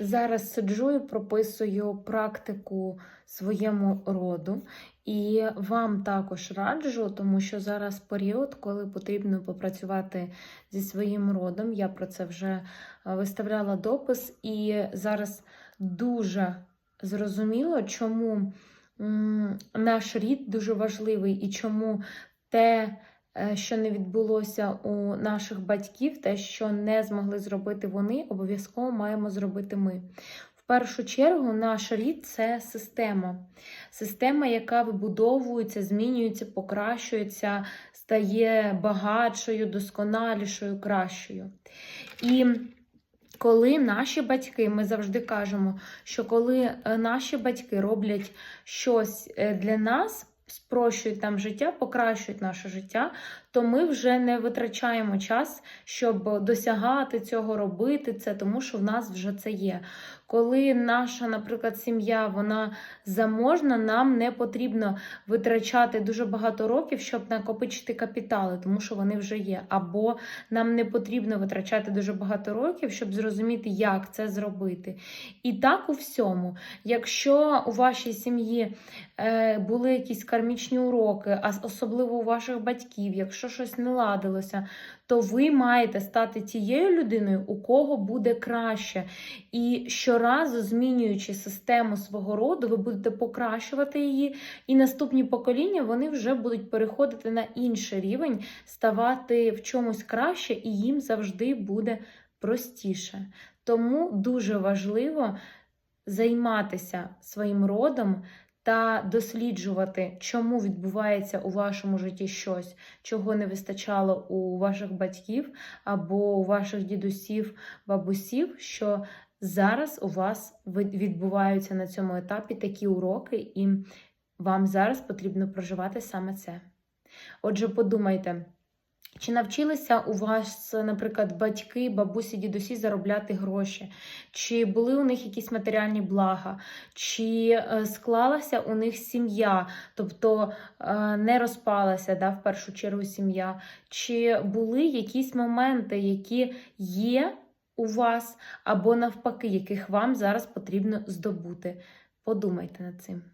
Зараз сиджу і прописую практику своєму роду. І вам також раджу, тому що зараз період, коли потрібно попрацювати зі своїм родом. Я про це вже е, виставляла допис, і зараз дуже зрозуміло, чому наш рід дуже важливий і чому те, що не відбулося у наших батьків, те, що не змогли зробити вони, обов'язково маємо зробити ми. В першу чергу, наш рід це система. Система, яка вибудовується, змінюється, покращується, стає багатшою, досконалішою, кращою. І коли наші батьки, ми завжди кажемо, що коли е, наші батьки роблять щось е, для нас, спрощують нам життя, покращують наше життя, то ми вже не витрачаємо час, щоб досягати цього, робити це, тому що в нас вже це є. Коли наша, наприклад, сім'я вона заможна, нам не потрібно витрачати дуже багато років, щоб накопичити капітали, тому що вони вже є. Або нам не потрібно витрачати дуже багато років, щоб зрозуміти, як це зробити. І так у всьому. Якщо у вашій сім'ї е, були якісь кармічні уроки, а особливо у ваших батьків, якщо щось не ладилося, то ви маєте стати тією людиною, у кого буде краще. І щоразу, змінюючи систему свого роду, ви будете покращувати її, і наступні покоління вони вже будуть переходити на інший рівень, ставати в чомусь краще, і їм завжди буде простіше. Тому дуже важливо займатися своїм родом та досліджувати, чому відбувається у вашому житті щось, чого не вистачало у ваших батьків або у ваших дідусів, бабусів, що зараз у вас відбуваються на цьому етапі такі уроки, і вам зараз потрібно проживати саме це. Отже, подумайте. Чи навчилися у вас, наприклад, батьки, бабусі, дідусі заробляти гроші? Чи були у них якісь матеріальні блага? Чи е, склалася у них сім'я, тобто е, не розпалася да, в першу чергу сім'я? Чи були якісь моменти, які є у вас, або навпаки, яких вам зараз потрібно здобути? Подумайте над цим.